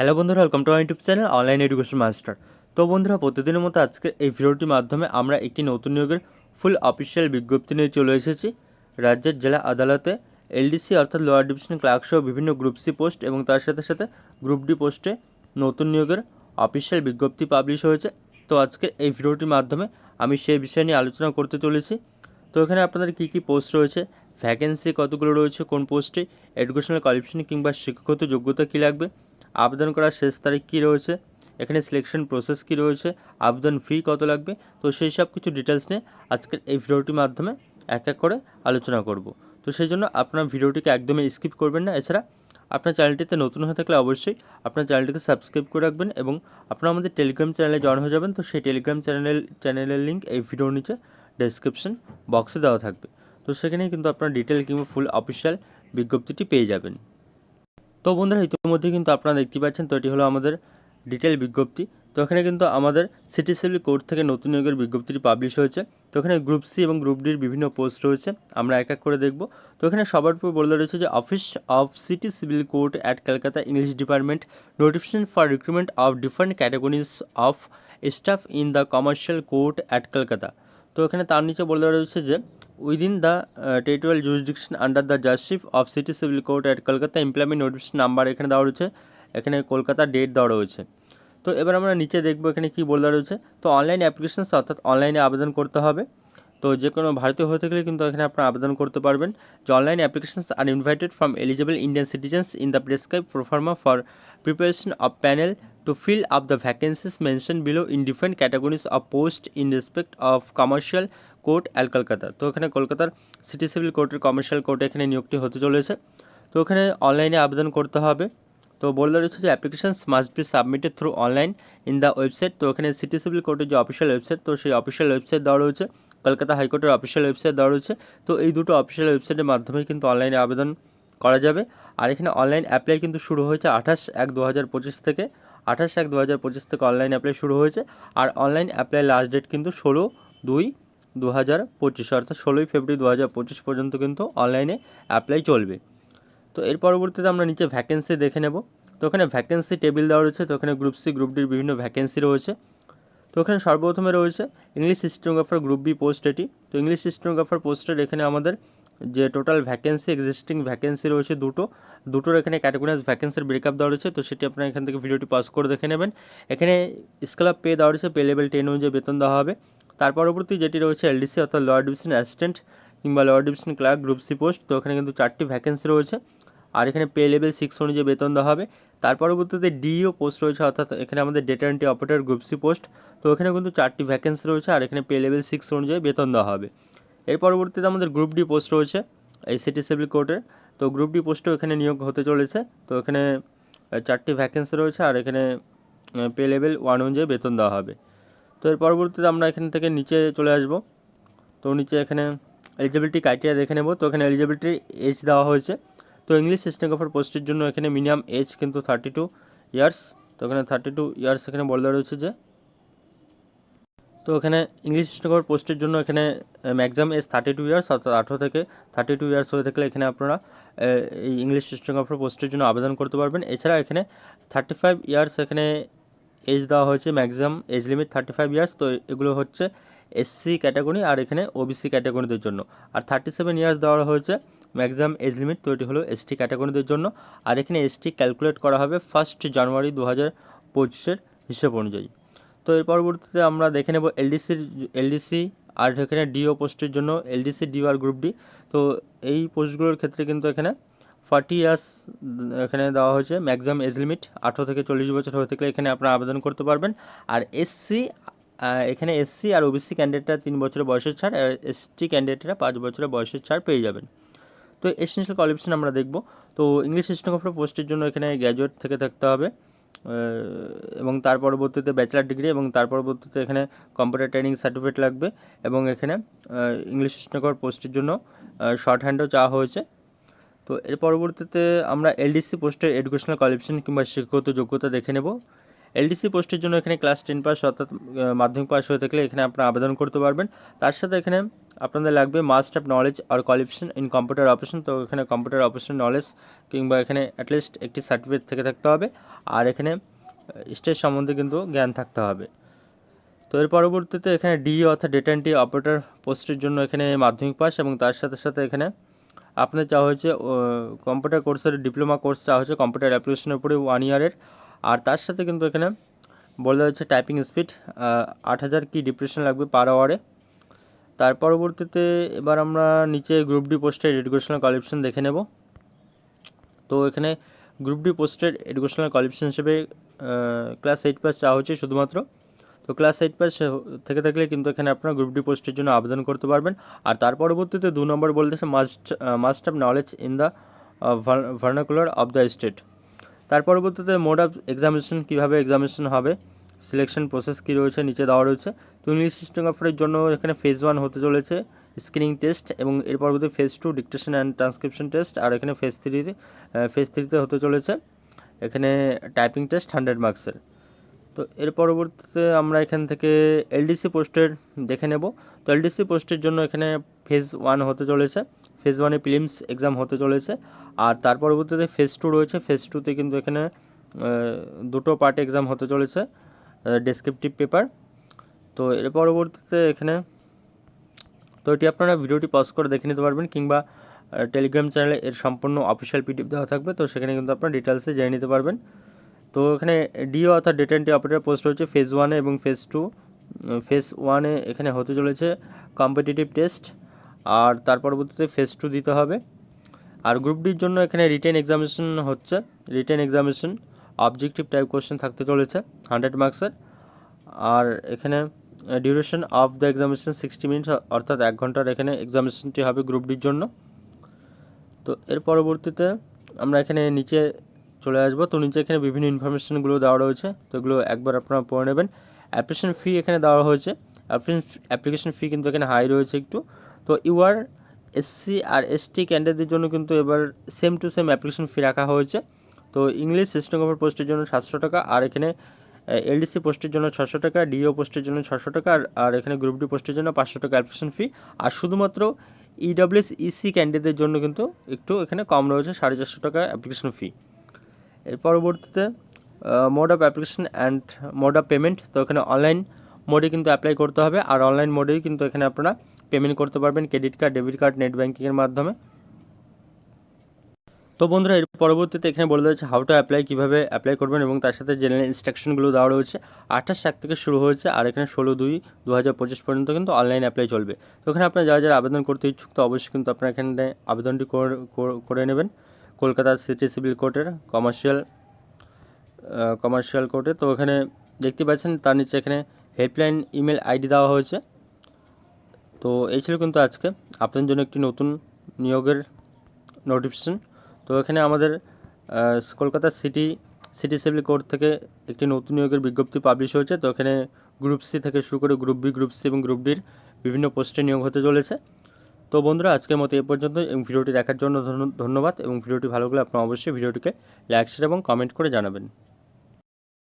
Hello বন্ধুরা welcome to YouTube channel online education master তো বন্ধুরা, প্রতিদিনের মতো আজকে এই ভিডিওটির মাধ্যমে আমরা একটি নতুন নিয়োগের ফুল অফিসিয়াল বিজ্ঞপ্তি নিয়ে চলে এসেছি। রাজ্যের জেলা আদালতে এলডিসি অর্থাৎ লোয়ার ডিভিশন ক্লার্ক সহ বিভিন্ন গ্রুপ সি পোস্ট এবং তার সাথে সাথে গ্রুপ ডি পোস্টে নতুন নিয়োগের অফিসিয়াল বিজ্ঞপ্তি পাবলিশ হয়েছে। তো আজকে এই ভিডিওটির মাধ্যমে আমি সেই বিষয় নিয়ে আলোচনা করতে চলেছি। তো এখানে আপনাদের কী কী পোস্ট রয়েছে ভ্যাকেন্সি কতগুলো রয়েছে, কোন পোস্টে এডুকেশনাল কোয়ালিফিকেশন কিংবা শিক্ষাগত যোগ্যতা কী লাগবে আবেদন করার শেষ তারিখ কী রয়েছে? এখানে সিলেকশন প্রসেস কী রয়েছে? আবেদন ফি কত লাগবে? তো সেই সব কিছু ডিটেলস নিয়ে আজকের এই ভিডিওটির মাধ্যমে এক এক করে আলোচনা করব। তো সেই জন্য আপনার ভিডিওটিকে একদমই স্কিপ করবেন না। এছাড়া আপনার চ্যানেলটিতে নতুন হয়ে থাকলে অবশ্যই আপনার চ্যানেলটিকে সাবস্ক্রাইব করে রাখবেন এবং আপনারা আমাদের টেলিগ্রাম চ্যানেলে জয়েন হয়ে যাবেন। তো সেই টেলিগ্রাম চ্যানেলের চ্যানেলের লিঙ্ক এই ভিডিওর নিচে ডেসক্রিপশন বক্সে দেওয়া থাকবে। তো সেখানেই কিন্তু আপনার ডিটেল কিংবা ফুল অফিসিয়াল বিজ্ঞপ্তিটি পেয়ে যাবেন। তো বন্ধুরা, ইতিমধ্যে কিন্তু আপনারা দেখতে পাচ্ছেন, তো এটি হলো আমাদের ডিটেল বিজ্ঞপ্তি। তো এখানে কিন্তু আমাদের সিটি সিভিল কোর্ট থেকে নতুন নিয়োগের বিজ্ঞপ্তিটি পাবলিশ হয়েছে। তো এখানে গ্রুপ সি এবং গ্রুপ ডির বিভিন্ন পোস্ট রয়েছে, আমরা এক এক করে দেখব। তো এখানে সবার উপর বলে রয়েছে যে office of city civil court at Kolkata English department notification for recruitment of different categories of staff in the commercial court at Kolkata তো এখানে তার নিচে বলে রয়েছে যে within the territorial jurisdiction under the justice of city civil court at Kolkata employment notification number এখানে দেওয়া রয়েছে। এখানে কলকাতা ডেট দেওয়া রয়েছে। তো এবার আমরা নিচে দেখব এখানে কী বলে রয়েছে। তো অনলাইন অ্যাপ্লিকেশনস অর্থাৎ অনলাইনে আবেদন করতে হবে। তো যে কোনো ভারতীয় হয়ে থাকলে কিন্তু এখানে আপনারা আবেদন করতে পারবেন। যে online applications are invited from eligible Indian citizens in the prescribe proforma for preparation of panel to fill up the vacancies mentioned below in different categories of post in respect of commercial court at Kolkata. তো এখানে কলকাতার city civil কোর্টের commercial কোর্টে এখানে নিয়োগটি হতে চলেছে। তো এখানে অনলাইনে আবেদন করতে হবে। তো বলে রয়েছে যে applications must be submitted through online in the website তো এখানে সিটি সিভিল কোর্টের যে অফিসিয়াল ওয়েবসাইট তো সেই অফিসিয়াল ওয়েবসাইট দেওয়া রয়েছে। কলকাতা হাইকোর্টের অফিসিয়াল ওয়েবসাইট দেওয়া রয়েছে। তো এই দুটো অফিসিয়াল ওয়েবসাইটের মাধ্যমেই কিন্তু অনলাইনে আবেদন করা যাবে। আর এখানে অনলাইন অ্যাপ্লাই কিন্তু শুরু হয়েছে আঠাশ এক দু হাজার পঁচিশ থেকে। আঠাশ এক দু হাজার পঁচিশ থেকে অনলাইন অ্যাপ্লাই শুরু হয়েছে। আর অনলাইন অ্যাপ্লাই লাস্ট ডেট কিন্তু ষোলো দুই দু হাজার পঁচিশ, অর্থাৎ ষোলোই ফেব্রুয়ারি দু হাজার পঁচিশ পর্যন্ত কিন্তু অনলাইনে অ্যাপ্লাই চলবে। তো এর পরবর্তীতে আমরা নিচে ভ্যাকেন্সি দেখে নেব। তো ওখানে ভ্যাকেন্সি টেবিল দেওয়া রয়েছে, তো ওখানে গ্রুপ সি গ্রুপ ডির বিভিন্ন ভ্যাকেন্সি রয়েছে। তো ওখানে সর্বপ্রথমে রয়েছে English stenographer group B post এটি। তো ইংলিশ সিস্টেমোগ্রাফার পোস্টের এখানে আমাদের যে টোটাল ভ্যাকেন্সি এক্সিস্টিং ভ্যাকেন্সি রয়েছে দুটো। দুটোর এখানে ক্যাটাগরাইজ ভ্যাকেন্সির ব্রেকআপ দেওয়া রয়েছে, তো সেটি আপনারা এখান থেকে ভিডিওটি পাস করে দেখে নেবেন। এখানে স্কেল অফ পে দেওয়া রয়েছে পে লেভেল টেন অনুযায়ী বেতন দেওয়া হবে। তার পরবর্তী যেটি রয়েছে এলডিসি, অর্থাৎ লোয়ার ডিভিশন অ্যাসিস্ট্যান্ট কিংবা lower division clerk group C post তো এখানে কিন্তু চারটি ভ্যাকেন্সি রয়েছে। আর এখানে পে লেভেল সিক্স অনুযায়ী বেতন দেওয়া হবে। তার পরবর্তীতে ডিও পোস্ট রয়েছে, অর্থাৎ এখানে আমাদের data entry operator group C post তো এখানে কিন্তু চারটি ভ্যাকেন্সি রয়েছে আর এখানে পে লেভেল সিক্স অনুযায়ী বেতন দেওয়া হবে। এর পরবর্তীতে আমাদের গ্রুপ ডি পোস্ট রয়েছে এই সিটি সিভিল কোর্টের তো গ্রুপ ডি পোস্টও এখানে নিয়োগ হতে চলেছে। তো এখানে চারটি ভ্যাকেন্সি রয়েছে আর এখানে পে লেভেল ওয়ান অনুযায়ী বেতন দেওয়া হবে। তো এর পরবর্তীতে আমরা এখান থেকে নিচে চলে আসব। তো নিচে এখানে এলিজিবিলিটি ক্রাইটেরিয়া দেখে নেব। তো এখানে এলিজিবিলিটি এজ দেওয়া হয়েছে। তো ইংলিশ সিস্টেমোগ্রাফার পোস্টের জন্য এখানে মিনিমাম এজ কিন্তু থার্টি টু ইয়ার্স তো এখানে থার্টি টু ইয়ার্স এখানে বলে রয়েছে যে, তো এখানে ইংলিশ স্টেনোগ্রাফার পোস্টের জন্য এখানে maximum age thirty two years অর্থাৎ আঠেরো থেকে থার্টি টু ইয়ার্স হয়ে থাকলে এখানে আপনারা এই ইংলিশ স্টেনোগ্রাফার পোস্টের জন্য আবেদন করতে পারবেন। এছাড়া এখানে থার্টি ফাইভ ইয়ার্স এখানে এজ দেওয়া হয়েছে maximum age limit thirty five years তো এগুলো হচ্ছে এসসি ক্যাটাগরি আর এখানে ওবিসি ক্যাটাগরিদের জন্য। আর থার্টি সেভেন ইয়ার্স দেওয়া হয়েছে ম্যাক্সিমাম এজ লিমিট তো এটি হলো এসটি ক্যাটাগরিদের জন্য। আর এখানে এসটি ক্যালকুলেট করা হবে ফার্স্ট জানুয়ারি দু হাজার পঁচিশের হিসেব অনুযায়ী। তো এর পরবর্তীতে আমরা দেখে নেব এলডিসির এলডিসি আর এখানে ডিও পোস্টের জন্য এলডিসি ডিও আর গ্রুপ ডি তো এই পোস্টগুলোর ক্ষেত্রে কিন্তু এখানে ফর্টি ইয়ার্স, এখানে দেওয়া হয়েছে, ম্যাক্সিমাম এজ লিমিট, আঠেরো থেকে চল্লিশ বছর হয়ে থাকলে এখানে আপনারা আবেদন করতে পারবেন। আর এসসি এখানে এসসি আর ওবিসি ক্যান্ডিডেটরা তিন বছরের বয়সের ছাড়, আর এসটি ক্যান্ডিডেটরা পাঁচ বছরের বয়সের ছাড় পেয়ে যাবেন। তো এসেন্সিয়াল কোয়ালিফিকেশন আমরা দেখব। তো ইংলিশ সিস্টেমোগ্রাফার পোস্টের জন্য এখানে গ্র্যাজুয়েট থেকে থাকতে হবে এবং তার পরবর্তীতে ব্যাচেলার ডিগ্রি এবং তার পরবর্তীতে এখানে কম্পিউটার ট্রেনিং সার্টিফিকেট লাগবে। এবং এখানে ইংলিশ স্নাতক পোস্টের জন্য শর্ট হ্যান্ডও চাওয়া হয়েছে। তো এর পরবর্তীতে আমরা এলডিসি পোস্টের এডুকেশনাল কোয়ালিফিকেশন কিংবা শিক্ষাগত যোগ্যতা দেখে নেব। এলডিসি পোস্টের জন্য এখানে ক্লাস টেন পাস অর্থাৎ মাধ্যমিক পাস হয়ে থাকলে এখানে আপনারা আবেদন করতে পারবেন। তার সাথে এখানে আপনাদের লাগবে মাস্ট অফ নলেজ আর কোয়ালিফিকেশন ইন কম্পিউটার অপারেশন তো এখানে কম্পিউটার অপারেশন নলেজ কিংবা এখানে অ্যাটলিস্ট একটি সার্টিফিকেট থেকে থাকতে হবে। আর এখানে স্টেজ সম্বন্ধে কিন্তু জ্ঞান থাকতে হবে। তো এর পরবর্তীতে এখানে ডি অর্থাৎ ডেটা এন্ট্রি অপারেটর পোস্টের জন্য এখানে মাধ্যমিক পাস এবং তার সাথে সাথে এখানে আপনার চাওয়া হয়েছে কম্পিউটার কোর্সের ডিপ্লোমা কোর্স চাওয়া হয়েছে কম্পিউটার অ্যাপ্লিকেশনের উপরে ওয়ান ইয়ারের আর তার সাথে কিন্তু এখানে বলা হচ্ছে টাইপিং স্পিড আট হাজার কি ডিপ্রেশন লাগবে পার আওয়ারে তার পরবর্তীতে এবার আমরা নিচে গ্রুপ ডি পোস্টের এডুকেশনাল কোয়ালিফিকেশন দেখে নেব। তো এখানে গ্রুপ ডি পোস্টের এডুকেশনাল কোয়ালিফিকেশন হিসেবে ক্লাস এইট পাস চাওয়া হচ্ছে শুধুমাত্র। তো ক্লাস এইট পাস থেকে থাকলে কিন্তু এখানে আপনার গ্রুপ ডি পোস্টের জন্য আবেদন করতে পারবেন। আর তার পরবর্তীতে দু নম্বর বলতেছে must must have knowledge in the vernacular of the state তার পরবর্তীতে মোড অফ এক্সামিনেশন কীভাবে এক্সামিনেশন হবে সিলেকশন প্রসেস কী রয়েছে, নিচে দেওয়া রয়েছে। তো ইংলিশ সিস্টেমগ্রাফারের জন্য এখানে ফেজ ওয়ান হতে চলেছে স্ক্রিনিং টেস্ট এবং এর পরবর্তী phase two dictation and transcription test আর এখানে ফেজ থ্রিতে ফেজ থ্রিতে হতে চলেছে। এখানে টাইপিং টেস্ট হান্ড্রেড মার্কসের তো এর পরবর্তীতে আমরা এখান থেকে এলডিসি পোস্টের দেখে নেব। তো এলডিসি পোস্টের জন্য এখানে ফেজ ওয়ান হতে চলেছে। ফেজ ওয়ানে প্রিলিমস এক্সাম হতে চলেছে। আর তার পরবর্তীতে ফেজ টু রয়েছে। ফেজ টুতে কিন্তু এখানে দুটো পার্ট এক্সাম হতে চলেছে ডেসক্রিপটিভ পেপার তো এর পরবর্তীতে এখানে, তো এটি আপনারা ভিডিওটি পজ করে দেখে নিতে পারবেন কিংবা টেলিগ্রাম চ্যানেলে এর সম্পূর্ণ অফিসিয়াল পিডিএফ দেওয়া থাকবে। তো সেখানে কিন্তু আপনারা ডিটেলসে জেনে নিতে পারবেন। তো এখানে ডিও অর্থাৎ ডেটা এন্ট্রি অপারেটর পোস্ট রয়েছে ফেজ ওয়ানে এবং ফেজ টু ফেজ ওয়ানে এখানে হতে চলেছে কম্পিটিটিভ টেস্ট আর তার পরবর্তীতে ফেজ টু দিতে হবে। আর গ্রুপ ডির জন্য এখানে রিটেন এক্সামিনেশন হচ্ছে। Written examination objective type question থাকতে চলেছে হান্ড্রেড মার্কসের আর এখানে duration of the examination sixty minutes অর্থাৎ এক ঘণ্টার এখানে এক্সামিনেশনটি হবে গ্রুপ ডির জন্য। তো এর পরবর্তীতে আমরা এখানে নিচে চলে আসব। তো নিচে এখানে বিভিন্ন ইনফরমেশনগুলো দেওয়া রয়েছে। তো এগুলো একবার আপনারা পড়ে নেবেন। অ্যাপ্লিকেশন ফি এখানে দেওয়া হয়েছে। অ্যাপ্লিকেশন ফি কিন্তু এখানে হাই রয়েছে একটু। তো ইউআর এসসি আর এসটি ক্যান্ডিডেটদের জন্য কিন্তু এবার same to same application fee রাখা হয়েছে। তো ইংলিশ সিস্টেম সিস্টেমোগ্রাফার পোস্টের জন্য সাতশো টাকা, আর এখানে এলডিসি পোস্টের জন্য ছশো টাকা ডিও পোস্টের জন্য ছশো টাকা, আর এখানে গ্রুপ ডি পোস্টের জন্য পাঁচশো টাকা অ্যাপ্লিকেশন ফি আর শুধুমাত্র ইডাব্লিউএস ইসি ক্যান্ডিডেটদের জন্য কিন্তু একটু এখানে কম রয়েছে, সাড়ে চারশো টাকা অ্যাপ্লিকেশন ফি এর পরবর্তীতে mode of application and mode of payment তো এখানে অনলাইন মোডে কিন্তু অ্যাপ্লাই করতে হবে, আর অনলাইন মোডেই কিন্তু এখানে আপনারা পেমেন্ট করতে পারবেন credit card debit card net ব্যাঙ্কিংয়ের মাধ্যমে। তো বন্ধুরা, এর পরবর্তীতে এখানে বলে দিয়েছে হাউ টু অ্যাপ্লাই কীভাবে অ্যাপ্লাই করবেন এবং তার সাথে জেনারেল ইনস্ট্রাকশনগুলো দেওয়া রয়েছে। আঠাশ এক থেকে শুরু হয়েছে, আর এখানে ষোলো দুই দু হাজার পঁচিশ পর্যন্ত কিন্তু অনলাইন অ্যাপ্লাই চলবে। তো এখানে আপনারা যারা যারা আবেদন করতে ইচ্ছুক, তো অবশ্যই কিন্তু আপনারা এখানে আবেদনটি করে নেবেন। কলকাতা সিটি সিভিল কোর্টের কমার্শিয়াল কমার্শিয়াল কোর্টে। তো এখানে দেখতে পাচ্ছেন, তার নিচে এখানে হেল্পলাইন ইমেল আইডি দেওয়া হয়েছে। তো এই ছিল কিন্তু আজকে। আপনাদের জন্য একটি নতুন নিয়োগের নোটিফিকেশন। তো এখানে আমাদের Kolkata city city civil court থেকে একটি নতুন নিয়োগের বিজ্ঞপ্তি পাবলিশ হয়েছে। তো এখানে গ্রুপ সি থেকে শুরু করে গ্রুপ বি, গ্রুপ সি এবং গ্রুপ ডির বিভিন্ন পোস্টে নিয়োগ হতে চলেছে। তো বন্ধুরা, আজকের মতো এ পর্যন্ত এবং ভিডিওটি দেখার জন্য ধন্য- ধন্যবাদ। এবং ভিডিওটি ভালো লাগলে আপনারা অবশ্যই ভিডিওটিকে লাইক শেয়ার এবং কমেন্ট করে জানাবেন।